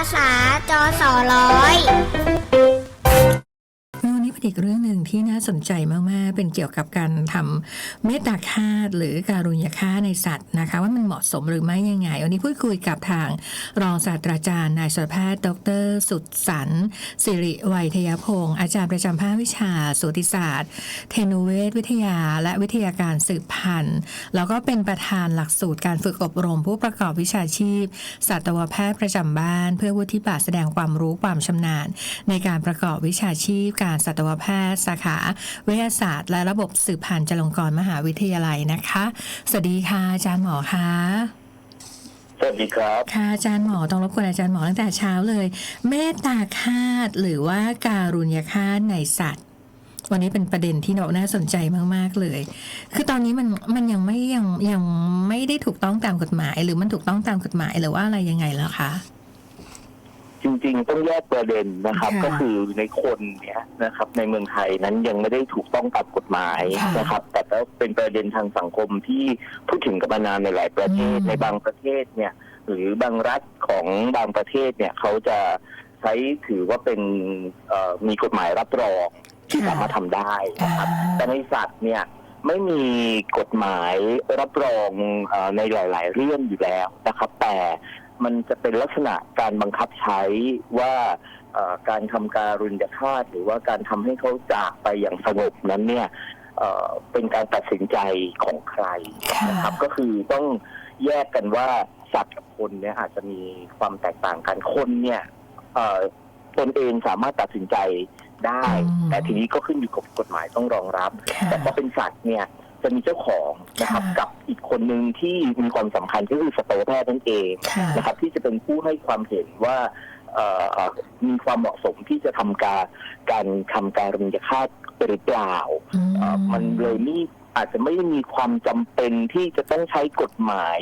าษาจอสอร้อย เป็นอีกเรื่องหนึ่งที่น่าสนใจมาก ๆ เป็นเกี่ยวกับการทำเมตตาฆาตหรือการุญยฆาตในสัตว์นะคะ ว่ามันเหมาะสมหรือไม่ยังไง วันนี้พูดคุยกับทางรองศาสตราจารย์นายสัตวแพทย์ ดร สุดสันสิริไวยทยพงศ์อาจารย์ประจำภาควิชาสูติศาสตร์ เทคโนเวชวิทยา และวิทยาการสืบพันธุ์ แล้วก็เป็นประธานหลักสูตรการฝึกอบรมผู้ประกอบวิชาชีพสัตวแพทย์ประจำบ้าน เพื่อวุฒิบัตรแสดงความรู้ความชำนาญ ในการประกอบวิชาชีพการสัตวแพทย์สาขาวิทยาศาสตร์ และระบบสืบพันธุ์จุฬาลงกรณ์มหาวิทยาลัยนะคะ สวัสดีค่ะอาจารย์หมอคะสวัสดีครับ ค่ะอาจารย์หมอต้องรบกวนอาจารย์หมอตั้งแต่เช้าเลย เมตตาฆาตหรือว่าการุญยฆาตในสัตว์ วันนี้เป็นประเด็นที่เราน่าสนใจมาก ๆ เลย คือตอนนี้มันมันยังไม่ยังยังไม่ได้ถูกต้องตามกฎหมาย หรือมันถูกต้องตามกฎหมายหรือว่าอะไรยังไงแล้วคะ จริงๆ ต้องแยกประเด็นนะครับ ค่ะก็คือในคนเนี่ยนะครับ ในเมืองไทยนั้นยังไม่ได้ถูกต้องตามกฎหมายค่ะนะครับ แต่ก็เป็นประเด็นทางสังคมที่พูดถึงกันมานานในหลายประเทศอืม ในบางประเทศเนี่ย หรือบางรัฐของบางประเทศเนี่ยเขาจะใช้ถือว่าเป็นเอ่อมีกฎหมายรับรองที่สามารถทำได้นะครับ แต่ในสัตว์เนี่ยไม่มีกฎหมายรับรองเออในหลาย ๆ เรื่องอยู่แล้วนะครับ แต่ มันจะเป็นลักษณะการบังคับใช้ว่าเอ่อการทำการรุนยฆาตหรือว่าการทำให้เขาจากไปอย่างสงบนั้นเนี่ยเอ่อเป็นการตัดสินใจของใครนะครับ ก็คือต้องแยกกันว่าสัตว์กับคนเนี่ยอาจจะมีความแตกต่างกันคนเนี่ยเอ่อตนเองสามารถตัดสินใจได้อืมแต่ทีนี้ก็ขึ้นอยู่กับกฎหมายต้องรองรับค่ะแต่พอเป็นสัตว์เนี่ย จะมีเจ้าของนะครับค่ะ กับอีกคนหนึ่งที่มีความสำคัญก็คือสัตวแพทย์นั่นเองค่ะ นะครับ ที่จะเป็นผู้ให้ความเห็นว่าเอ่อเอ่อมีความเหมาะสมที่จะทำการการทำการรุนยฆาตหรือเปล่าอืเอ่อมันเลยนี่อาจจะไม่ได้มีความจำเป็นที่จะต้องใช้กฎหมาย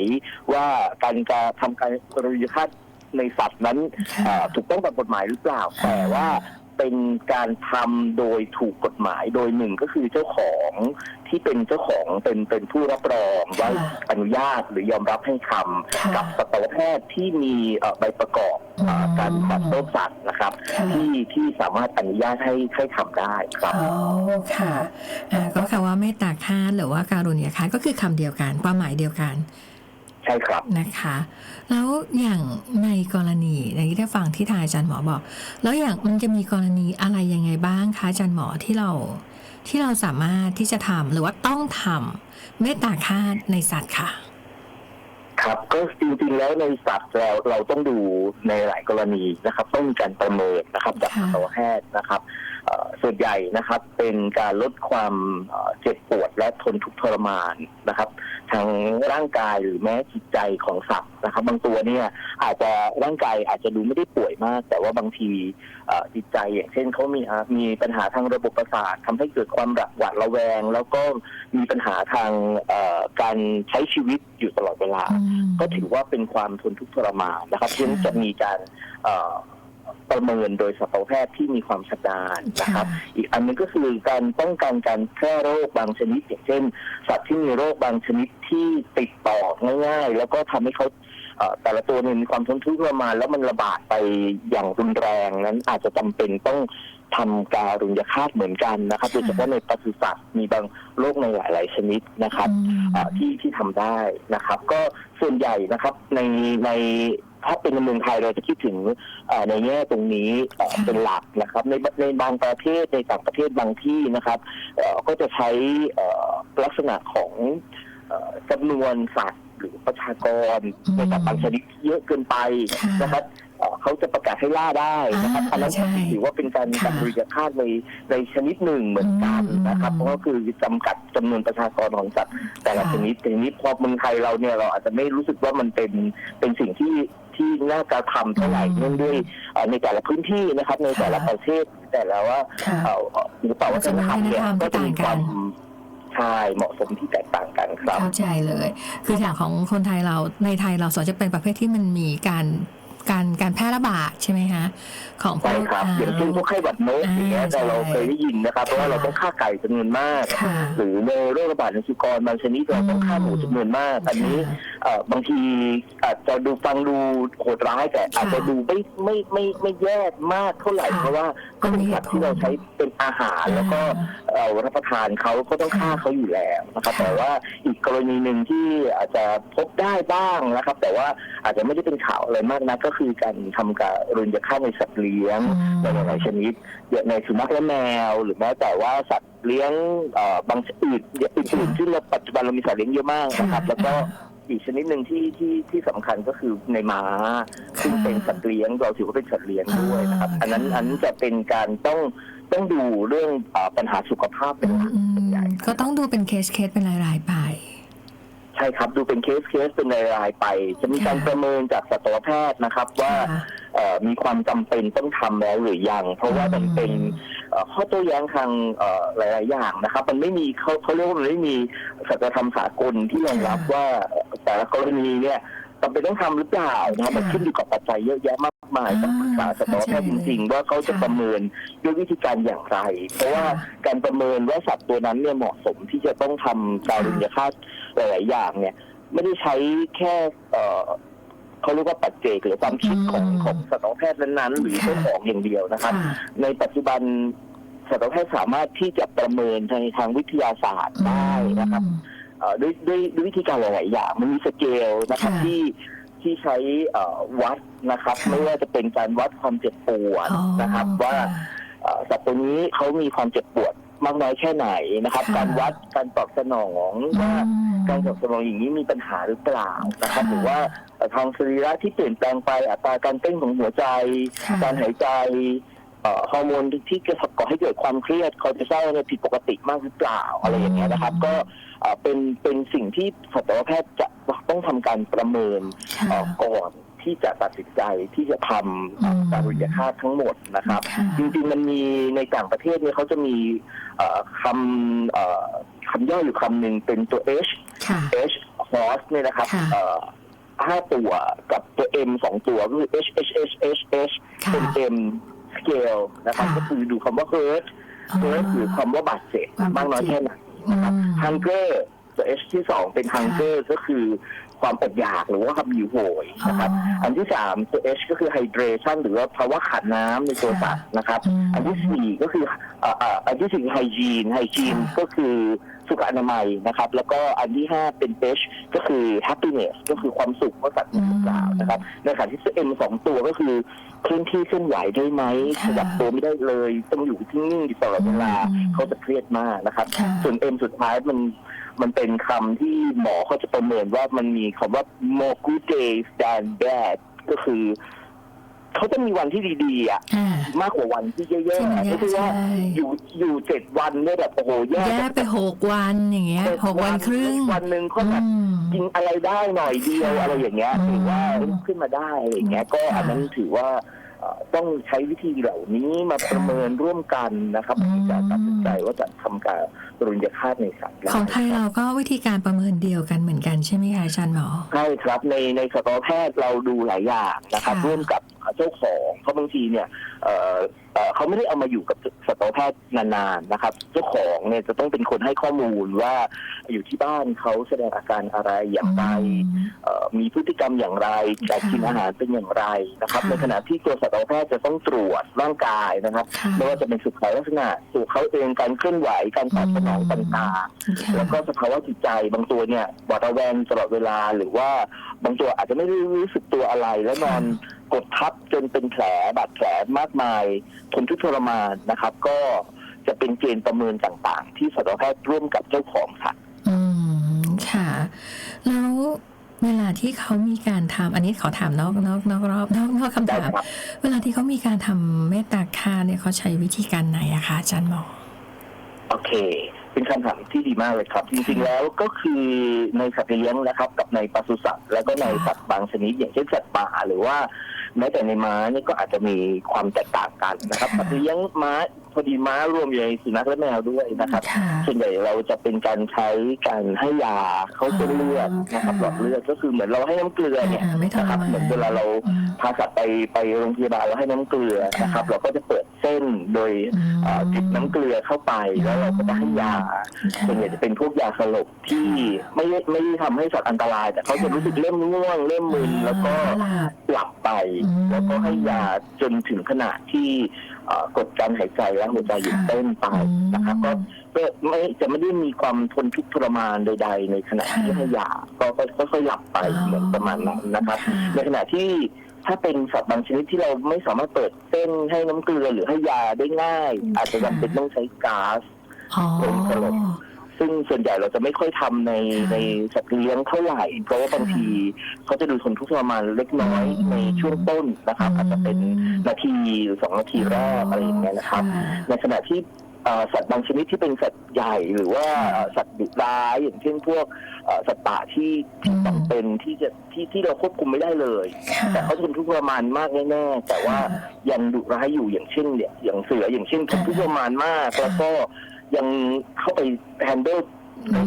ว่าการการทำการรุนยฆาตในสัตว์นั้นค่ะ เอ่อถูกต้องตามกฎหมายหรือเปล่าค่ะแต่ว่า เป็นการทำโดยถูกกฎหมายโดยหนึ่งก็คือเจ้าของที่เป็นเจ้าของเป็นเป็นผู้รับรองว่าอนุญาตหรือยอมรับให้ทำค่ะกับสัตวแพทย์ที่มีเอ่อใบประกอบเอ่ออืมการตัดโรคสัตว์นะครับค่ะที่ที่สามารถอนุญาตให้ให้ทำได้ครับอ๋อค่ะอ่าก็คำว่าเมตตาฆาตหรือว่าการุญยฆาตก็คือคำเดียวกันความหมายเดียวกัน ใช่ครับนะคะ แล้วอย่างในกรณีอย่างที่ได้ฟังที่ทางอาจารย์หมอบอก แล้วอย่างมันจะมีกรณีอะไรยังไงบ้างคะอาจารย์หมอที่เราที่เราสามารถที่จะทำหรือว่าต้องทำเมตตาฆาตในสัตว์ค่ะ ครับก็จริงๆแล้วในสัตว์เราเราต้องดูในหลายกรณีนะครับ ต้องมีการประเมินนะครับจากค่ะสัตวแพทย์นะครับเอ่อ ส่วนใหญ่นะครับเป็นการลดความเอ่อเจ็บปวดและทนทุกข์ทรมานนะครับทางร่างกายหรือแม้จิตใจของสัตว์นะครับ บางตัวเนี่ยอาจจะร่างกายอาจจะดูไม่ได้ป่วยมาก แต่ว่าบางทีเอ่อจิตใจอย่างเช่นเขามีอะมีปัญหาทางระบบประสาททำให้เกิดความหวาดระแวง แล้วก็มีปัญหาทางเอ่อการใช้ชีวิตอยู่ตลอดเวลาอืมก็ถือว่าเป็นความทนทุกข์ทรมานนะครับค่ะซึ่งจะมีการเอ่อ ประเมินโดยสัตวแพทย์ที่มีความชำนาญนะครับ อีกอันหนึงก็คือการป้องกันการแพร่โรคบางชนิดอย่างเช่น สัตว์ที่มีโรคบางชนิดที่ติดต่อง่าย ๆ แล้วก็ทำให้เขาเอ่อแต่ละตัวเนี่ยมีความทนทุกข์ทรมานแล้วมันระบาดไปอย่างรุนแรงนั้นอาจจะจำเป็นต้องทำการุญยฆาตเหมือนกันนะครับค่ะโดยเฉพาะในปศุสัตว์มีบางโรคในหลาย ๆ ชนิดนะครับอืมเอ่อที่ที่ทำได้นะครับ ก็ส่วนใหญ่นะครับในใน ถ้าเป็นในเมืองไทยเราจะคิดถึงเอ่อในแง่ตรงนี้เอ่อค่ะเป็นหลักนะครับ ในในบางประเทศในต่างประเทศบางที่นะครับเอ่อก็จะใช้เอ่อลักษณะของเอ่อจำนวนสัตว์หรือประชากรอืมในสัตว์บางชนิดที่เยอะเกินไปค่ะนะครับเอ่อเขาจะประกาศให้ล่าได้นะครับอ่าอันนั้นใช่ถือว่าเป็นการค่ะการบริจาคในในชนิดหนึ่งเหมือนกันนะครับอืมเพราะก็คือจำกัดจำนวนประชากรของสัตว์แต่ละค่ะชนิดแต่ทีนี้พอเมืองไทยเราเนี่ยเราอาจจะไม่รู้สึกว่ามันเป็นเป็นสิ่งที่ ที่น่ากระทำเท่าไหร่อืมเนื่องด้วยเอ่อในแต่ละพื้นที่นะครับ ในแต่ละค่ะประเทศแต่ละว่าค่ะเอ่อเอ่อหรือเปล่าวัฒนธรรมเนี่ยวัฒนธรรมก็จะมีต่างกันความใช่เหมาะสมที่แตกต่างกันครับ เข้าใจเลย คืออย่างของคนไทยเราในไทยเราส่วนจะเป็นประเภทที่มันมีการการการแพร่ระบาดใช่ไหมคะของพวใช่กครับ อย่างเช่นพวกไข้หวัดนกอย่างเงี้ยอ่าแต่เราเคยได้ยินนะครับเพราะว่าเราต้องฆ่าไก่จำนวนมาก ค่ะ หรือในโรคระบาดในสุกรบางชนิดเราต้องฆ่าหมูจำนวนมากอันนี้ เอ่อบางทีอาจจะดูฟังดูโหดร้ายแต่อาจจะดูไม่ไม่ไม่ไม่แย่มากเท่าไหร่ค่ะเพราะว่าก็เป็นสัตว์ที่เราใช้เป็นอาหารแล้วก็เอ่อรับประทานเขาก็ต้องฆ่าเขาอยู่แล้วนะครับ ค่ะแต่ว่าอีกกรณีหนึ่งที่อาจจะพบได้บ้างนะครับ แต่ว่าอาจจะไม่ได้เป็นข่าวอะไรมากนะก็คือการทำการุญยฆาตในสัตว์เลี้ยงอืม ในหลายๆชนิดอย่างในสุนัขและแมว หรือแม้แต่ว่าสัตว์เลี้ยงเอ่อบางชนิดอื่นๆที่เราปัจจุบันเรามีสัตว์เลี้ยงเยอะมากนะครับ แล้วก็ อีกชนิดหนึ่งที่ที่ที่สำคัญก็คือในม้าซึ่งเป็นสัตว์เลี้ยงเราถือว่าเป็นสัตว์เลี้ยงด้วยนะครับอ่าอันนั้นอันนั้นจะเป็นการต้องต้องดูเรื่องเอ่อปัญหาสุขภาพเป็นหลักอืมเป็นใหญ่ก็ต้องดูเป็นเคสเคสเป็นรายๆไป ใช่ครับดูเป็นเคสเคสเป็นรายๆไป จะมีการค่ะประเมินจากสัตวแพทย์นะครับว่า ค่ะเอ่อ มีความจำเป็นต้องทำแล้วหรือยัง เพราะว่ามันเป็นเอ่อข้อโต้แย้งทางเอ่อหลาย ๆ อย่างนะครับ มันไม่มีเขาเขาเรียกว่ามันไม่มีสัจธรรมสากลที่รองรับว่าแต่ละกรณีเนี่ยจำเป็นต้องทำหรือเปล่านะครับมันขึ้นอยู่กับปัจจัยเยอะแยะมากมายต้องปรึกษาสัตวแพทย์จริง ๆ ว่าเขาจะประเมินด้วยวิธีการอย่างไร เพราะว่าการประเมินว่าสัตว์ตัวนั้นเนี่ยเหมาะสมที่จะต้องทำการุญยฆาตหลาย ๆ อย่างเนี่ย ไม่ได้ใช้แค่ เอ่อเขาเรียกว่าปัจเจกหรือความคิดของอืมของสัตวแพทย์นั้นๆหรือค่ะเจ้าของอย่างเดียวนะครับค่ะในปัจจุบันสัตวแพทย์สามารถที่จะประเมินในทางวิทยาศาสตร์ได้นะครับเอ่อด้วยด้วยด้วยวิธีการหลาย ๆ อย่าง มันมีสเกลนะครับค่ะที่ที่ใช้เอ่อวัดนะครับค่ะไม่ว่าจะเป็นการวัดความเจ็บปวดอ๋อนะครับ ว่าเอ่อสัตว์ตัวนี้เขามีความเจ็บปวด มากน้อยแค่ไหนนะครับ ค่ะ การวัดการตอบสนองว่าอืมการตอบสนองอย่างนี้มีปัญหาหรือเปล่านะครับค่ะหรือว่าเอ่อทางสรีระที่เปลี่ยนแปลงไปอัตราการเต้นของหัวใจ ค่ะ การหายใจเอ่อฮอร์โมนที่จะก่อให้เกิดความเครียดคอร์ติซอลเนี่ยผิดปกติมากหรือเปล่าอะไรอย่างเงี้ยนะครับ ก็เอ่อเป็นเป็นสิ่งที่สัตวแพทย์จะต้องทำการประเมิน ค่ะ เอ่อก่อน ที่จะตัดสินใจที่จะทำเอ่ออืมการุญยฆาตทั้งหมดนะครับค่ะจริงๆมันมีในต่างประเทศเนี่ยเขาจะมีเอ่อคำเอ่อคำย่ออยู่คำหนึ่งเป็นตัว H ค่ะ H horse เนี่ยนะครับค่ะเอ่อห้าตัวกับตัว M สองตัวก็คือ H H H H H ค่ะเป็น M scale นะครับค่ะก็คือดูคำว่า hurt อ๋อ hurt หรือคำว่าบาดเจ็บความบาดเจ็บมากน้อยแค่ไหนนะครับอืม hunger ตัว H ที่สองเป็น hunger ก็คือ ความอดอยากหรือว่าความหิวโหยนะครับ อันที่สามตัว H ก็คือ hydration หรือว่าภาวะขาดน้ำในตัวสัตว์นะครับมอันที่สี่ก็คือเอ่อเอ่ออันที่สี่ไฮจีนไฮจีนค่ะก็คือสุขอนามัยนะครับ แล้วก็อันที่ห้าเป็นเ h ก็คือ happiness ก็คือความสุขว่าสัตว์มีหรือเปล่านะครับในขณะที่เอ็มสองตัวก็คือเคลื่อนที่เคลื่อนไหวได้ไหมขค่ะยับตัวไม่ได้เลยต้องอยู่ที่นิ่งอยู่ตลอดเวลาอืมเขาจะเครียดมากนะครับค่ะส่วนเอ็มสุดท้ายมัน มันเป็นคำที่หมอเขาจะประเมินว่ามันมีคำว่า more good days than bad ก็คือเขาจะมีวันที่ดีๆอะอ่ามากกว่าวันที่แย่ที่มันๆแย่ก็คือว่าใช่อยู่อยู่เจ็ดวันเนี่ยแบบโอ้โหแย่แย่ไปหกวันอย่างเงี้ยเจ็ดหกวันครึ่งวันหนึ่งก็แบบอืมกินอะไรได้หน่อยเดียวค่ะอะไรอย่างเงี้ยอืมหรือว่าลุกขึ้นมาได้อะไรอย่างเงี้ย ก็ค่ะอันนั้นถือว่าเอ่อ ต้องใช้วิธีเหล่านี้มาค่ะประเมินร่วมกันนะครับอืมที่จะตัดสินใจว่าจะทำการรุญยฆาตในสัตว์ได้ของไทยเราก็วิธีการประเมินเดียวกันเหมือนกันใช่ไหมคะอาจารย์หมอใช่ครับในในสัตวแพทย์เราดูหลายอย่างนะครับค่ะร่วมกับเจ้าของเพราะบางทีเนี่ย เอ่อเอ่อเขาไม่ได้เอามาอยู่กับสัตวแพทย์นานๆนะครับ เจ้าของเนี่ยจะต้องเป็นคนให้ข้อมูลว่าอยู่ที่บ้านเขาแสดงอาการอะไรอย่างไรเอ่อมีพฤติกรรมอย่างไรการกินอาหารเป็นอย่างไรนะครับ ค่ะ ในขณะที่ตัวสัตวแพทย์จะต้องตรวจร่างกายนะครับค่ะ ไม่ว่าจะเป็นสุขลักษณะตัวเขาเองการเคลื่อนไหวการตอบสนองต่างค่ะๆแล้วก็สภาวะจิตใจบางตัวเนี่ยหวาดระแวงตลอดเวลาหรือว่าบางตัวอาจจะไม่ได้รู้สึกตัวอะไรแล้วนอน กดทับจนเป็นแผลบาดแผลมากมายทนทุกข์ทรมานนะครับ ก็จะเป็นเกณฑ์ประเมินต่างๆ ที่สัตวแพทย์ร่วมกับเจ้าของสัตว์อืมค่ะ แล้วเวลาที่เขามีการทำอันนี้ขอถามนอกนอกนอกรอบนอกนอกคำได้ถามครับเวลาที่เขามีการทำเมตตาค่าเนี่ยเขาใช้วิธีการไหนอะคะอาจารย์หมอโอเค เป็นคำถามที่ดีมากเลยครับ จริงๆแล้วก็คือในสัตว์เลี้ยงนะครับ กับในปศุสัตว์แล้วก็ในสัตว์บางชนิด อย่างเช่นสัตว์ป่าหรือว่าแม้แต่ในม้าเนี่ยก็อาจจะมีความแตกต่างกันนะครับสัตว์เลี้ยงม้า พอดีม้ารวมอยู่ในสุนัขและแมวด้วยนะครับ ค่ะส่วนใหญ่เราจะเป็นการใช้การให้ยาเข้าเส้นเลือดอ๋อนะครับค่ะหลอดเลือดก็คือเหมือนเราให้น้ำเกลือเนี่ยอ่าไม่ทรนะครับ มานเหมือนเวลาเราอืมพาสัตว์ไปไปโรงพยาบาลแล้วให้น้ำเกลือนะครับ ค่ะ เราก็จะเปิดเส้นโดยเอ่อจิบน้ำเกลือเข้าไปแล้วเราก็จะให้ยา ส่วนใหญ่จะเป็นพวกยาสลบที่ไม่ได้ไม่ได้ทำให้สัตว์อันตราย แต่เขาจะรู้สึกเริ่มง่วงเริ่มมึนแล้วก็ หลับหลับไปอืมแล้วก็ให้ยาจนถึงขนาดที่เอ่อ กดการหายใจและหัวใจหยุดเต้นไปนะครับอืก็มก็ไม่จะไม่ได้มีความทนทุกข์ทรมานใด ๆ ในขณะที่ค่ะให้ยาก็ก็ค่อยๆหลับไปอ๋อเหมือนประมาณนั้นนะครับค่ะในขณะที่ถ้าเป็นสัตว์บางชนิดที่เราไม่สามารถเปิดเส้นให้น้ำเกลือหรือให้ยาได้ง่าย อาจจะจำเป็นต้องใช้ก๊าซอ๋อเป็นสลบ ซึ่งส่วนใหญ่เราจะไม่ค่อยทำในค่ะในสัตว์เลี้ยงเท่าไหร่ เพราะว่าบางทีเขาจะดูทนทุกข์ทรมานเล็กน้อยอืมในช่วงต้นนะครับ อาจจะเป็นอืมนาทีหรือสองนาทีแรกอะไรอย่างเงี้ยนะครับค่ะในขณะที่เอ่อสัตว์บางชนิดที่เป็นสัตว์ใหญ่หรือว่าค่ะเอ่อสัตว์ดุร้ายอย่างเช่นพวกเอ่อสัตว์ป่าที่ที่อืมจำเป็นที่จะที่ที่เราควบคุมไม่ได้เลยค่ะแต่เขาทนทุกข์ทรมานมากแน่ๆแต่ว่ายังดุร้ายอยู่อย่างเช่นเนี่ยอย่างเสืออย่างเช่นทนทุกข์ทรมานมากแล้วก็ ยังเข้าไปแฮนเดิล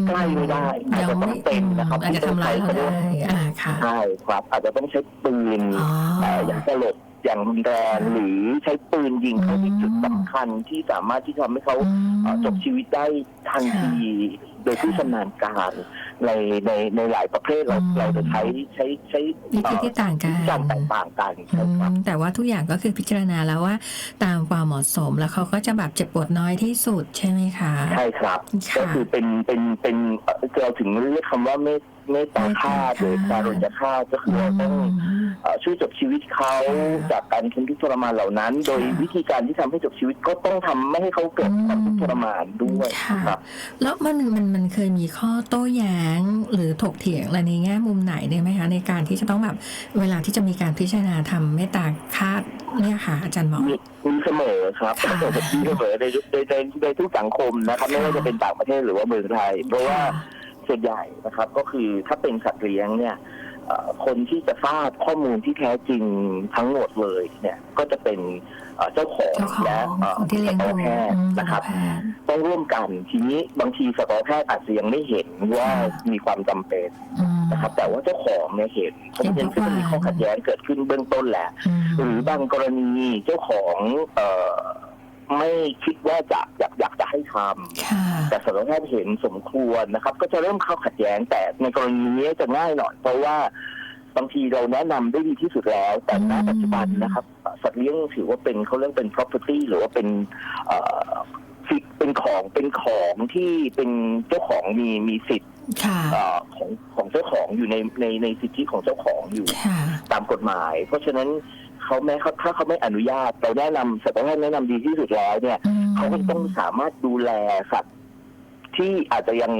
ใกล้ๆไม่ได้อาจจะต้องเป็นนะครับอาจจะทำร้ายเราได้อ่าค่ะใช่ครับ อาจจะต้องใช้ปืนอ๋อเอ่ออย่างสลดอย่างรุนแรงหรือใช้ปืนยิงเข้าที่จุดสำคัญที่สามารถที่ทำให้เขาเอ่อจบชีวิตได้ทันทีโดยผู้ชำนาญการ ในในในหลายประเภทเราอืมเราจะใช้ใช้ใช้วิธีที่ต่างกันวิธีการแตกต่างกันอืใช่ครับมแต่ว่าทุกอย่างก็คือพิจารณาแล้วว่าตามความเหมาะสมแล้วเขาก็จะแบบเจ็บปวดน้อยที่สุดใช่ไหมคะ ใช่ครับค่ะก็คือเป็นเป็นเป็นเอ่อเราถึงเรียกคำว่าเมต เมตตาฆาตหรือการุญยฆาตก็คือเราต้องเอ่อช่วยจบชีวิตเขาจากการทนทุกข์ทรมานเหล่านั้น โดยวิธีการที่ทำให้จบชีวิตก็ต้องทำไม่ให้เขาเกิดความทุกข์ทรมานด้วยค่ะ ครับแล้วมันมันมันเคยมีข้อโต้แย้งหรือถกเถียงอะไรในแง่มุมไหนได้ไหมคะ ในการที่จะต้องแบบเวลาที่จะมีการพิจารณาทำเมตตาคาดเนี่ยค่ะ อาจารย์หมอ มีมีเสมอครับค่ะ มีเสมอในในในในทุกสังคมนะครับ ไม่ว่าจะเป็นต่างประเทศหรือว่าเมืองไทย เพราะว่า ส่วนใหญ่นะครับ ก็คือถ้าเป็นสัตว์เลี้ยงเนี่ยเอ่อคนที่จะทราบข้อมูลที่แท้จริงทั้งหมดเลยเนี่ยก็จะเป็นเอ่อเจ้าของเจ้าของและเอ่อคนที่เลี้ยงสัตดูวแพทย์อืมนะครับสัตวแพทย์ต้องร่วมกันทีนี้บางทีสัตวแพทย์อาจจะยังไม่เห็นว่ามีความจำเป็นอืมนะครับ แต่ว่าเจ้าของเนี่ยเห็นเพราะฉะนั้นก็จะมีข้อขัดแย้งเกิดขึ้นเบื้องต้นแหละ หรือบางกรณีเจ้าของเอ่อ ไม่คิดว่าจะอยากอยากจะให้ทค่ะำแต่สัตวแพทย์เห็นสมควรนะครับ ก็จะเริ่มเข้าขัดแย้งแต่ในกรณีนี้จะง่ายหน่อยเพราะว่าบางทีเราแนะนำได้ดีที่สุดแล้ว แต่ณอืม ปัจจุบันนะครับ สัตว์เลี้ยงถือว่าเป็นเขาเรียกเป็น property หรือว่าเป็นเอ่อสิทธิ์เป็นของเป็นของที่เป็นเจ้าของมีมีสิทธิ์ค่ะ เอ่อของของเจ้าของอยู่ในในในสิทธิของเจ้าของอยู่ ค่ะ ตามกฎหมาย เพราะฉะนั้น เขาแม้เขาถ้าเขาไม่อนุญาตเราแนะนำสัตวแพทย์แนะนำดีที่สุดแล้วเนี่ย อืม เขาก็ต้องสามารถดูแลสัตว์ที่อาจจะยัง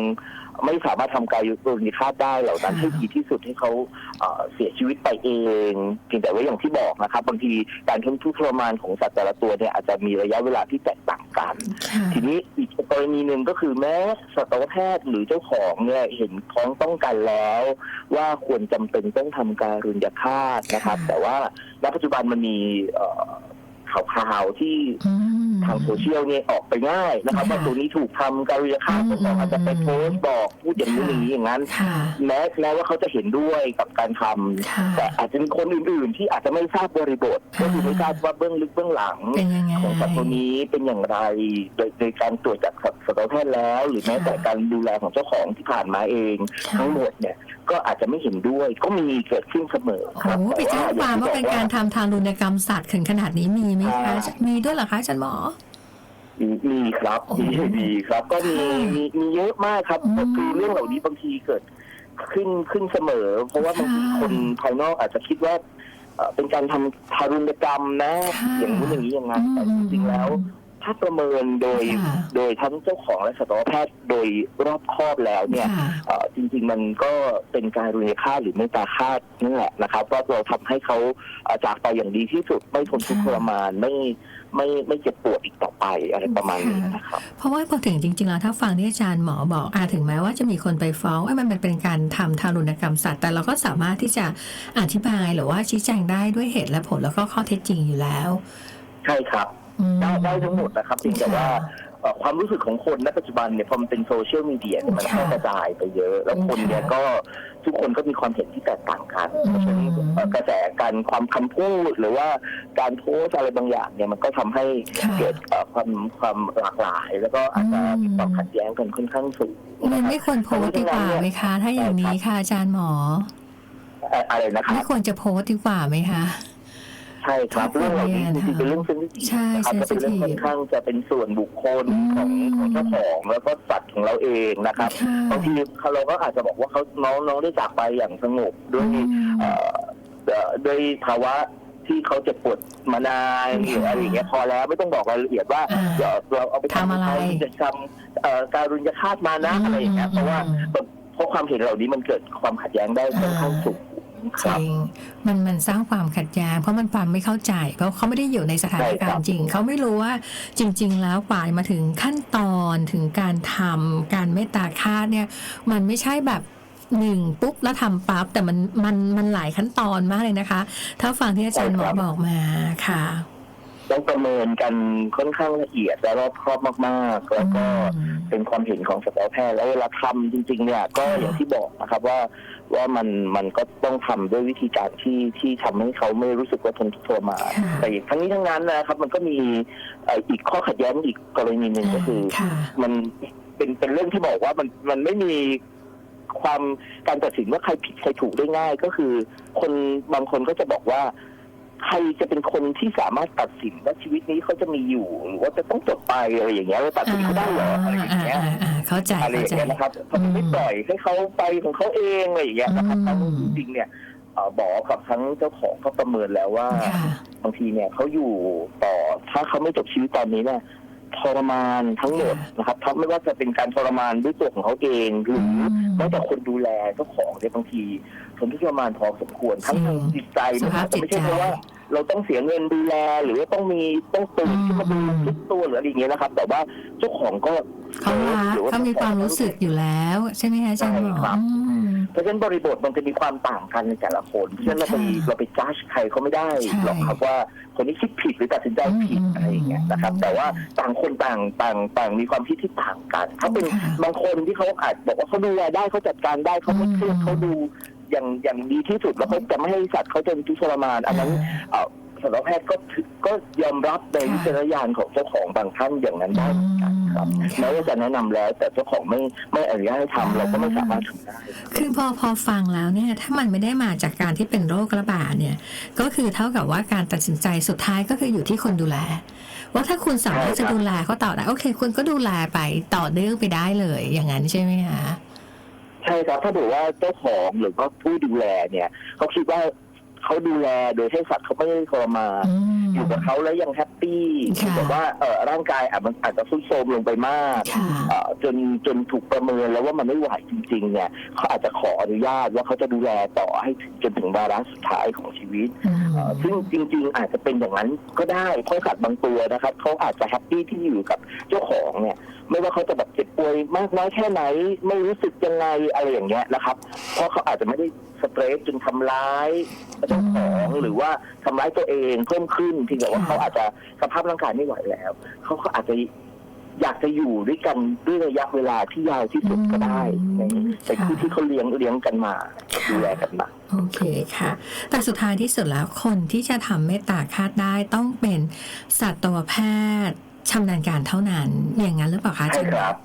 ไม่สามารถทำกายรุณฆาตได้เหล่านั้นให้ดีที่สุดให้เขาเอ่อเสียชีวิตไปเองเพียงแต่ว่าอย่างที่บอกนะครับบางทีการทนทุกข์ทรมานของสัตว์แต่ละตัวเนี่ยอาจจะมีระยะเวลาที่แตกต่างกันค่ะทีนี้อีกกรณีหนึ่งก็คือแม้สัตวแพทย์หรือเจ้าของเนี่ยเห็นพ้องต้องกันแล้ว ว่าควรจำเป็นต้องทำการุญยฆาตนะครับค่ะแต่ว่าณปัจจุบันมันมีเอ่อ ข่าวๆที่อืมทางโซเชียลเนี่ยออกไปง่ายนะครับค่ะว่าตัวนี้ถูกทำการุญยฆาตอืมเจ้าของอาจจะไปโพสต์บอกพูดอย่างนี้อย่างนี้อย่างนั้นค่ะแม้แม้ว่าเขาจะเห็นด้วยกับการทำค่ะแต่อาจจะมีคนอื่นๆ ที่อาจจะไม่ทราบบริบทก็คือไม่ทราบว่าเบื้องลึกเบื้องหลังเป็นยังไงของสัตว์ตัวนี้เป็นอย่างไรโดยโดยการตรวจจากสัตวแพทย์แล้ว หรือแม้แต่การดูแลของเจ้าของที่ผ่านมาเองค่ะทั้งหมดเนี่ย ก็อาจจะไม่เห็นด้วย ก็มีเกิดขึ้นเสมอโอ้ครับโหไปแจ้งความว่าเป็นการแต่ทำทารุณกรรมสัตว์ถึงขนาดนี้มีไหมคะ มีด้วยเหรอคะอาจารย์หมอ มีมีครับโอ้โหมีมีครับ ก็มีค่ะมีมีเยอะมากครับอืมก็คือเรื่องเหล่านี้บางทีเกิดขึ้นขึ้นเสมอ เพราะว่าบางทีค่ะคนภายนอกอาจจะคิดว่าเอ่อเป็นการทำทารุณกรรมนะ ค่ะอย่างนู้นอย่างนี้อย่างนั้นแต่อืจมริงๆแล้ว ถ้าประเมินโดยค่ะโดยทั้งเจ้าของและสัตวแพทย์โดยรอบคอบแล้วเนี่ยค่ะ เอ่อจริง ๆ มันก็เป็นการรุนฆาตหรือเมตตาฆาตนั่นแหละนะครับ ว่าเราทำให้เขาเอ่อจากไปอย่างดีที่สุดไม่ทนทุกข์ทรมานไม่ไม่ไม่เจ็บปวดอีกต่อไปอะไรประมาณนี้นะครับ เพราะว่าพอถึงจริง ๆ แล้วถ้าฟังที่อาจารย์หมอบอกอาถึงแม้ว่าจะมีคนไปฟ้องว่ามันเป็นการทำทารุณกรรมสัตว์ แต่เราก็สามารถที่จะอธิบายหรือว่าชี้แจงได้ด้วยเหตุและผลแล้วก็ข้อเท็จจริงอยู่แล้ว ใช่ครับอืม ได้ได้ทั้งหมดนะครับเพียงแต่ว่าค่ะเอ่อความรู้สึกของคนณปัจจุบันเนี่ยพอมันเป็นโซเชียลมีเดียเนี่ยมันค่ะแพร่กระจายไปเยอะ แล้วคนเนี่ยค่ะก็ทุกคนก็มีความเห็นที่แตกต่างกันอืมเพราะฉะนั้นเอ่อกระแสการความคำพูดหรือว่าการโพสต์อะไรบางอย่างเนี่ยมันก็ทำให้ค่ะเกิดเอ่อความความหลากหลาย แล้วก็อาจจะอืมมีความขัดแย้งกันค่อนข้างสูงมันนะครับไม่ควรโพสต์ดีกว่าไหมคะ ถ้าอย่างนี้ค่ะอาจารย์หมอเอ่ออะไรนะครัไม่บควรจะโพสต์ดีกว่าไหมคะใช่ครับเรื่องเหล่านี้จริงๆเป็นเรื่องเซนซิทีฟใช่นะครับจะเป็นเรื่อง sensitive ค่อนข้างจะเป็นส่วนบุคคลของอืมของเจ้าของแล้วก็สัตว์ของเราเองนะครับค่ะบางทีเราก็อาจจะบอกว่าเขาน้องน้องได้จากไปอย่างสงบด้วยอืมเอ่อเอ่อด้วยภาวะที่เขาเจะปวดมานานหรืออะไรอย่างเงี้ยพอแล้วไม่ต้องบอกรายละเอียดว่าอ่าเดี๋ยวเราเอาไปทำอะไรให้จะทำเอ่อการุญยฆาตมานะอะไรอย่างเงี้ยเพราะว่าอืมเพราะความเห็นเหล่านี้มันเกิดความขัดแย้งได้ค่อนข้างสูงคจรับริง มันมันสร้างความขัดแย้งเพราะมันความไม่เข้าใจ เพราะเขาไม่ได้อยู่ในสถานการณ์จริง เขาไม่รู้ว่าจริง ๆ แล้วกว่ามาถึงขั้นตอนถึงการทำการเมตตาฆาตเนี่ย มันไม่ใช่แบบหนึ่งปุ๊บแล้วทำปั๊บแต่มันมันมันหลายขั้นตอนมากเลยนะคะ ถ้าฟังที่อาจารย์หมอบอกมาค่ะต้องประเมินกันค่อนข้างละเอียดและรอบคอบมากๆ แล้วก็อืมเป็นความเห็นของสัตวแพทย์แล้วเวลาทำจริง ๆ เนี่ย ก็ค่ะอย่างที่บอกนะครับว่า ว่ามันมันก็ต้องทำด้วยวิธีการที่ที่ทำให้เขาไม่รู้สึกว่าทนทุกข์ทรมานค่ะแต่ทั้งนี้ทั้งนั้นนะครับ มันก็มีเอ่ออีกข้อขัดแย้งอีกกรณีหนึ่งก็คือค่ะมันเป็นเป็นเรื่องที่บอกว่ามันมันไม่มีความการตัดสินว่าใครผิดใครถูกได้ง่าย ก็คือ คนบางคนก็จะบอกว่า ใครจะเป็นคนที่สามารถตัดสินว่าชีวิตนี้เขาจะมีอยู่หรือว่าจะต้องจบไปอะไรอย่างเงี้ยเราตัดสินเขาได้เหรออะไรอย่างเงี้ยอ่าอ่าเข้าใจอะไรอเข้าย่างใจเงี้ยนะครับทำไมไม่ปล่อยให้เขาไปของเขาเองอะไรอย่างเงี้ยนะครับอืมทั้งจริงๆเนี่ยเอ่อหมอกับทั้งเจ้าของก็ประเมินแล้วว่าค่ะบางทีเนี่ยเขาอยู่ต่อถ้าเขาไม่จบชีวิตตอนนี้เนี่ย ทรมานทั้งหมดนะครับทั้งไม่ว่าจะเป็นการทรมานด้วยตัวของเขาเองหรืออมแม้แต่คนดูแลเจ้าของเนี่ยบางทีทนทุกข์ทรมานพอสมควรทั้งจริงจิตใจสภาพแต่ไม่ใช่จิตใจเพราะว่าเราต้องเสียเงินดูแลหรือว่าต้องมีต้องตื่นขึ้นมาดูอืมทุกตัวหรืออะไรอย่างเงี้ยนะครับ แต่ว่าเจ้าของก็เขารักหรือเขามีความรู้สึกอยู่แล้ว ใช่ไหมคะอาจารย์หมอใช่ครับอืมเพราะฉะนั้นบริบทมันจะมีความต่างกันในแต่ละคนเพราะฉะนั้นเราไปค่ะเราไปจ้าใครเขาไม่ได้ใช่หรอกครับว่า คนนี้คิดผิดหรือตัดสินใจผิดอืมอะไรอย่างเงี้ยนะครับอืมแต่ว่าต่างคนต่างต่างต่างมีความคิดที่ต่างกันถ้าเป็นค่ะบางคนที่เขาอาจบอกว่าเขาดูแลได้เขาจัดการได้เขาไม่เครียดอืมเขาดูอย่างอย่างดีที่สุดแล้วเขาจะไม่ให้สัตว์เขาจนทุกข์ทรมาน อันนั้นเอ่อ สัตวแพทย์ก็ถือก็ยอมรับในค่ะวิจารณญาณของเจ้าของบางท่านอย่างนั้นได้เหมือนกันครับอืมแม้ว่าจะแนะนำแล้วแต่เจ้าของไม่ไม่อนุญาตให้ทำอ่าเราก็ไม่สามารถทำได้ คือพอพอฟังแล้วเนี่ยถ้ามันไม่ได้มาจากการที่เป็นโรคระบาดเนี่ยก็คือเท่ากับว่าการตัดสินใจสุดท้ายก็คืออยู่ที่คนดูแลว่าถ้าคุณสามารถใช่ครัจะบดูแลเขาต่อได้โอเค คุณก็ดูแลไปต่อเนื่องไปได้เลยอย่างนั้นใช่ไหมคะใช่ครับถ้าบอกว่าเจ้าของหรือว่าผู้ดูแลเนี่ยเขาคิดว่า เขาดูแลโดยให้สัตว์เขาไม่ได้ทรมานอืม อยู่กับเขาแล้วยังแฮปปี้ค่ะ แต่ว่าเออร่างกายอาจมันอาจจะทรุดโทรมลงไปมาก ค่ะ เอ่อจนจนถูกประเมินแล้วว่ามันไม่ไหวจริง ๆ เนี่ยเขาอาจจะขออนุญาตว่าเขาจะดูแลต่อให้ถึงจนถึงวาระสุดท้ายของชีวิตอืม เอ่อซึ่งจริง ๆ อาจจะเป็นอย่างนั้นก็ได้เพราะสัตว์บางตัวนะครับเขาอาจจะแฮปปี้ที่อยู่กับเจ้าของเนี่ย ไม่ว่าเขาจะแบบเจ็บป่วยมากน้อยแค่ไหน ไม่รู้สึกยังไงอะไรอย่างเงี้ยนะครับ เพราะเขาอาจจะไม่ได้ สเตรสจนทำร้ายเจ้าของหรือว่าทำร้ายตัวเองเพิ่มขึ้นเพียงแต่ว่าค่ะเขาอาจจะสภาพร่างกายไม่ไหวแล้ว เขาก็อาจจะอยากจะอยู่ด้วยกันด้วยระยะเวลาที่ยาวที่สุดก็ได้ในในที่ที่เขาเลี้ยงเลี้ยงกันมาดูแลกันมาโอเคค่ะ แต่สุดท้ายที่สุดแล้วคนที่จะทำเมตตาคาดได้ต้องเป็นสัตวแพทย์ชำนาญการเท่านั้น อย่างนั้นหรือเปล่าคะอาใช่จารย์ครับ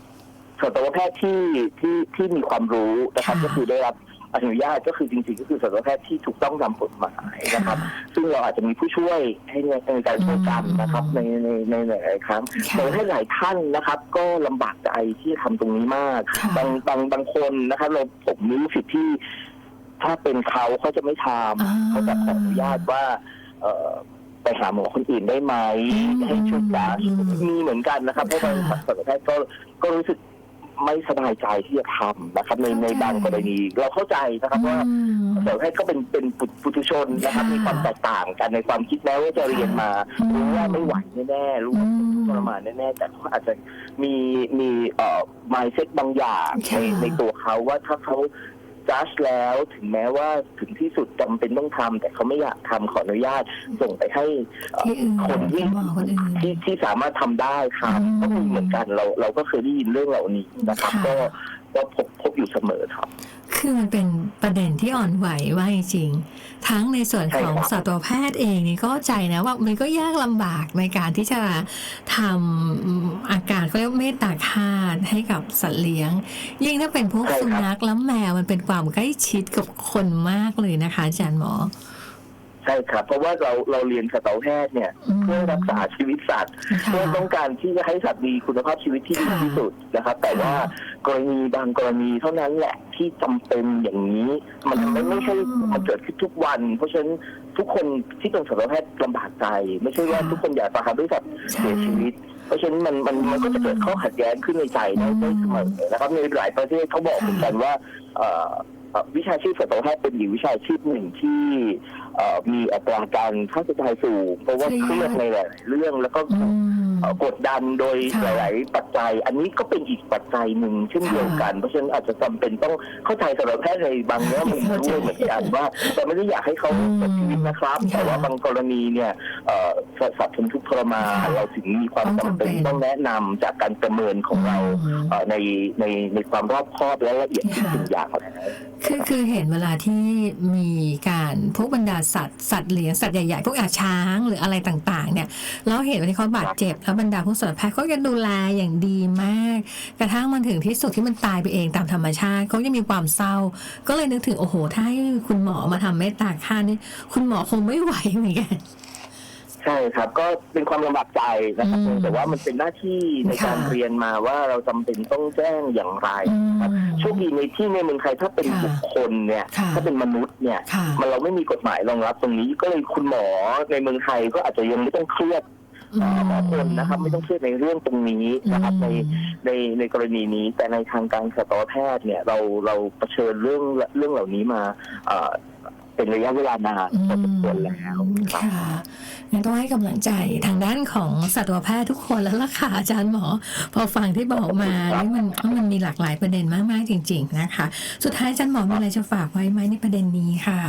สัตวแพทย์ที่ที่ที่มีความรู้นะครับค่ะก็คือได้รับ อนุญาตก็คือจริงๆก็คือสัตวแพทย์ที่ถูกต้องตามกฎหมายนะครับ ซึ่งเราอาจจะมีผู้ช่วยให้ในในการช่วยกันนะครับในในในหลายๆครั้งค่ะแต่ให้หลายท่านนะครับ ก็ลำบากใจที่จะทำตรงนี้มากค่ะบางบางบางคนนะครับเราผมมีลูกศิษย์ที่ ถ้าเป็นเขาเขาจะไม่ทอ่าำเขาจะขออนุญาตว่าเอ่อไปหาหมอคนอื่นได้ไหมอืมให้ช่วยจ้าอืมมีเหมือนกันนะครับเพราะบางค่ะสัตวแพทย์ก็ก็รู้สึก ไม่สบายใจที่จะทำนะครับ ในเข้าใจในบางกรณีเราเข้าใจนะครับว่าอืมสัตวแพทย์ก็เป็นเป็นปุปุถุชนนะครับค่ะมีความแตกต่างกันในความคิดแม้ว่าจะเรียนมาอืมรู้ว่าไม่ไหวแน่ๆรู้ว่าอืมทรมานแน่ๆแต่เขาอาจจะมีมีเอ่อ mindset บางอย่างในค่ะในตัวเขาว่าถ้าเขา จัดแล้วถึงแม้ว่าถึงที่สุดจำเป็นต้องทำแต่เขาไม่อยากทำขออนุญาต ส่งไปให้เอ่อที่อื่นคนที่หมอคนอื่นที่ที่สามารถทำได้ครับอืมก็มีเหมือนกันเราเราก็เคยได้ยินเรื่องเหล่านี้นะครับค่ะก็ก็พบพบอยู่เสมอครับ คือมันเป็นประเด็นที่อ่อนไหวว่าจริงๆทั้งในส่วนของใช่ครับสัตวแพทย์เองนี่ก็เข้าใจนะว่ามันก็ยากลำบากในการที่จะทำอาการเขาเรียกว่าเมตตาฆาตให้กับสัตว์เลี้ยง ยิ่งถ้าเป็นพวกใช่ครับสุนัขแล้วแมวมันเป็นความใกล้ชิดกับคนมากเลยนะคะอาจารย์หมอใช่ครับ เพราะว่าเราเราเรียนสัตวแพทย์เนี่ย อืมเพื่อรักษาชีวิตสัตว์ค่ะ เพื่อต้องการที่จะให้สัตว์มีคุณภาพชีวิตที่ดีค่ะที่สุดนะครับ แต่ว่าค่ะกรณีบางกรณีเท่านั้นแหละที่จำเป็นอย่างนี้ มันอ๋อ ไม่ไม่ใช่มันเกิดขึ้นทุกวัน เพราะฉะนั้นทุกคนที่เป็นสัตวแพทย์ลำบากใจ ไม่ใช่ว่าค่ะทุกคนอยากจะทำให้สัตว์ใช่ เสียชีวิต เพราะฉะนั้นมันมันมันก็จะเกิดข้อขัดแย้งขึ้นในใจได้อืมได้เสมอนะครับในหลายประเทศเขาบอกเหมือนกันว่าเอ่อเอ่อ วิชาชีพสัตวแพทย์เป็นอีกวิชาชีพหนึ่งที่มีอัตราการค่าใช้จ่ายสูงเพราะว่าเครียดในหลายเรื่องแล้วก็ กดดันโดยค่ะหลาย ๆ ปัจจัย อันนี้ก็เป็นอีกปัจจัยหนึ่งเช่นเดียวกัน เพราะฉะนั้นอาจจะจำเป็นต้องเข้าใจสัตวแพทย์ในบางแง่มุมเข้าใจด้วยเหมือนกันว่าแต่ไม่ได้อยากให้เขาอืมเสียชีวิตนะครับค่ะแต่ว่าบางกรณีเนี่ยเอ่อสัตว์สัตว์ทนทุกข์ทรมานค่ะเราถึงมีความต้องจำเป็นจำเป็นต้องแนะนำจากการประเมินของเราอืมเอ่อในในในความรอบคอบและละเอียดที่ค่ะเป็นอย่างแล้วคือคือเห็นเวลาที่มีการพวกบรรดาสัตว์สัตว์เลี้ยงสัตว์ใหญ่ ๆ พวกอาช้างหรืออะไรต่าง ๆ เนี่ยเราเห็นว่าที่เขาบาดเจ็บแล้วบรรดาผู้สัตวแพทย์เขาจะดูแลอย่างดีมาก กระทั่งมันถึงที่สุดที่มันตายไปเองตามธรรมชาติเขายังมีความเศร้า ก็เลยนึกถึงโอ้โห ถ้าให้คุณหมอมาทำเมตตาค่านี่คุณหมอคงไม่ไหวเหมือนกันใช่ครับก็เป็นความลำบากใจนะครับอืมแต่ว่ามันเป็นหน้าที่ในการค่ะเรียนมาว่าเราจำเป็นต้องแจ้งอย่างไรอืมครับโชคดีในที่ในเมืองไทยถ้าเป็นค่ะบุคคลเนี่ยค่ะถ้าเป็นมนุษย์เนี่ยค่ะมันเราไม่มีกฎหมายรองรับตรงนี้ก็เลยคุณหมอในเมืองไทยก็อาจจะยังไม่ต้องเครียด เอ่อหมอคนนะครับไม่ต้องเครียดในเรื่องตรงนี้นะครับในในในกรณีนี้ แต่ในทางการสัตวแพทย์เนี่ยเราเราเผชิญเรื่องเรื่องเหล่านี้มาเอ่อเป็นระยะเวลานานพอสมควรแล้วครับค่ะงั้นต้องให้กำลังใจทางด้านของสัตวแพทย์ทุกคนแล้วล่ะค่ะอาจารย์หมอ พอฟังที่บอกมาครับนี่มันมันมีหลากหลายประเด็นมากๆจริง ๆ นะคะ สุดท้ายอาจารย์หมอมีอะไรจะฝากไว้ไหมในประเด็นนี้ค่ะ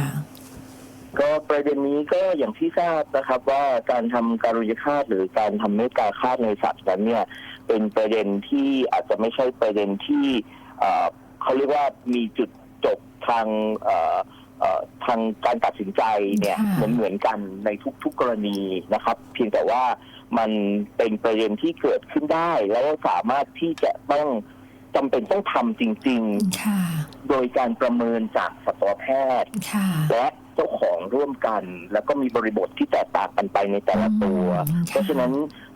ก็ประเด็นนี้ก็อย่างที่ทราบนะครับว่าการทำการุญยฆาตหรือการทำเมตตาฆาตในสัตว์นั้นเนี่ยเป็นประเด็นที่อาจจะไม่ใช่ประเด็นที่เอ่อเขาเรียกว่ามีจุดจบทางเอ่อเอ่อทางการตัดสินใจเนี่ยค่ะเหมือนเหมือนกันในทุกๆกรณีนะครับ เพียงแต่ว่ามันเป็นประเด็นที่เกิดขึ้นได้ แล้วสามารถที่จะต้องจำเป็นต้องทำจริงค่ะๆโดยการประเมินจากสัตวแพทย์ค่ะและ เจ้าของร่วมกัน แล้วก็มีบริบทที่แตกต่างกันไปในแต่ละตัว อืมค่ะเพราะฉะนั้น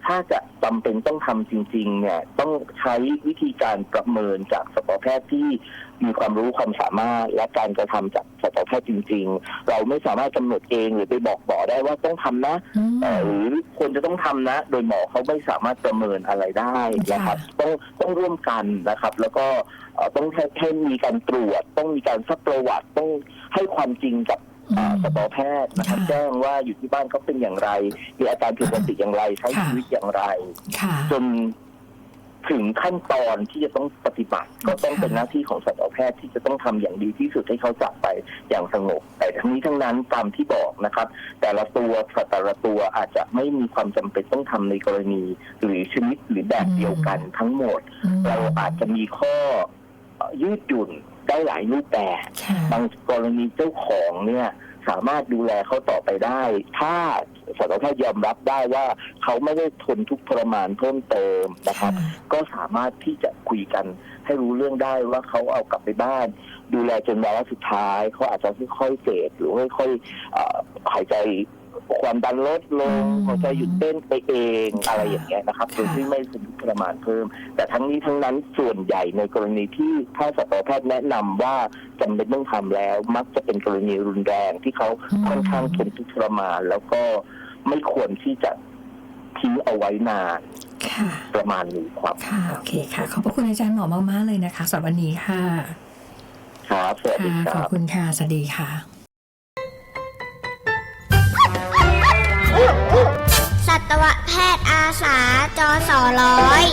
ถ้าจะจำเป็นต้องทำจริง ๆ เนี่ยต้องใช้วิธีการประเมินจากสัตวแพทย์ที่มีความรู้ความสามารถ และการกระทำจากสัตวแพทย์จริง ๆ เราไม่สามารถกำหนดเองหรือไปบอกหมอได้ว่าต้องทำนะ อืม เอ่อหรือควรจะต้องทำนะ โดยหมอเขาไม่สามารถประเมินอะไรได้นะครับ ต้องต้องร่วมกันนะครับ แล้วก็เอ่อต้องให้ให้มีการตรวจ ต้องมีการซักประวัติต้องให้ความจริงกับเอ่ออืม สัตวแพทย์นะครับค่ะแจ้งว่าอยู่ที่บ้านเขาเป็นอย่างไรมีอาการผิดปกติอย่างไรใช้ค่ะชีวิตอย่างไรค่ะจนถึงขั้นตอนที่จะต้องปฏิบัติ ก็ต้องค่ะเป็นหน้าที่ของสัตวแพทย์ที่จะต้องทำอย่างดีที่สุดให้เขาจากไปอย่างสงบ แต่ทั้งนี้ทั้งนั้นตามที่บอกนะครับ แต่ละตัวสัตว์แต่ละตัวอาจจะไม่มีความจำเป็นต้องทำในกรณี หรือชนิดหรือแบบเดียวกันทั้งหมดอืมเราอาจจะมีข้อเอ่อยืดหยุ่น ได้หลายรูปแบบค่ะบางกรณีเจ้าของเนี่ยสามารถดูแลเขาต่อไปได้ ถ้าสัตวแพทย์ยอมรับได้ว่าเขาไม่ได้ทนทุกข์ทรมานเพิ่มเติมนะครับ ก็สามารถที่จะคุยกันให้รู้เรื่องได้ว่าเขาเอากลับไปบ้าน ดูแลจนวาระสุดท้ายเขาอาจจะค่อยๆเฟดหรือค่อยๆเอ่อหายใจ ความดันลดลงอืมหัวใจหยุดเต้นไปเองค่ะอะไรอย่างเงี้ยนะครับค่ะโดยที่ไม่ทนทุกข์ทรมานเพิ่ม แต่ทั้งนี้ทั้งนั้นส่วนใหญ่ในกรณีที่ถ้าสัตวแพทย์แนะนำว่าจำเป็นต้องทำแล้ว มักจะเป็นกรณีรุนแรงที่เขาค่อนข้างทนทุกข์ทรมานแล้วก็ไม่ควรที่จะทิ้งเอาไว้นานค่ะประมาณนี้ครับค่ะโอเคค่ะ ขอบพระคุณอาจารย์หมอมากๆเลยนะคะสำหรับวันนี้ค่ะ ครับสวัสดีค่ะคขอรับบคุณค่ะสวัสดีค่ะ ทย์อาสาจอสอร้อย